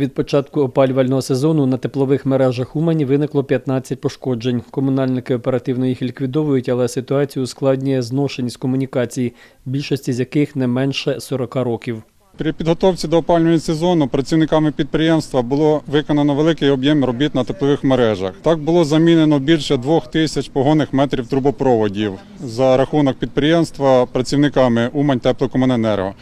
Від початку опалювального сезону на теплових мережах Умані виникло 15 пошкоджень. Комунальники оперативно їх ліквідовують, але ситуацію ускладнює зношеність комунікацій, більшості з яких не менше 40 років. При підготовці до опалювального сезону працівниками підприємства було виконано великий об'єм робіт на теплових мережах. Так було замінено більше двох тисяч погонних метрів трубопроводів за рахунок підприємства працівниками Умань теплокомуненерго.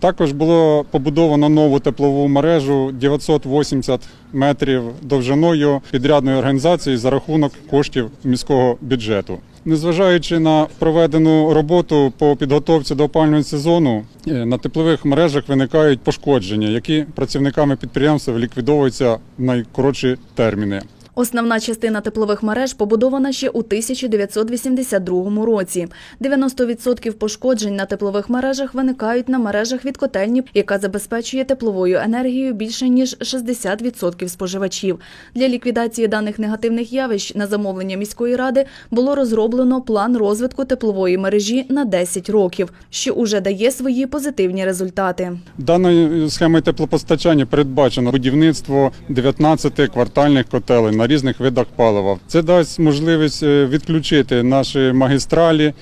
Також було побудовано нову теплову мережу 980 метрів довжиною підрядної організації за рахунок коштів міського бюджету. Незважаючи на проведену роботу по підготовці до опалювального сезону, е, на теплових мережах виникають пошкодження, які працівниками підприємства ліквідовуються в найкоротші терміни. Основна частина теплових мереж побудована ще у 1982 році. 90% пошкоджень на теплових мережах виникають на мережах від котельні, яка забезпечує тепловою енергією більше ніж 60% споживачів. Для ліквідації даних негативних явищ на замовлення міської ради було розроблено план розвитку теплової мережі на 10 років, що уже дає свої позитивні результати. Даною схемою теплопостачання передбачено будівництво 19 квартальних котелень на різних видах палива. Це дасть можливість е, відключити наші магістралі.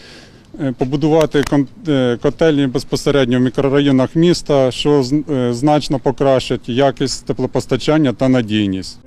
е, Побудувати е, котельні безпосередньо в мікрорайонах міста, що значно покращить якість теплопостачання та надійність.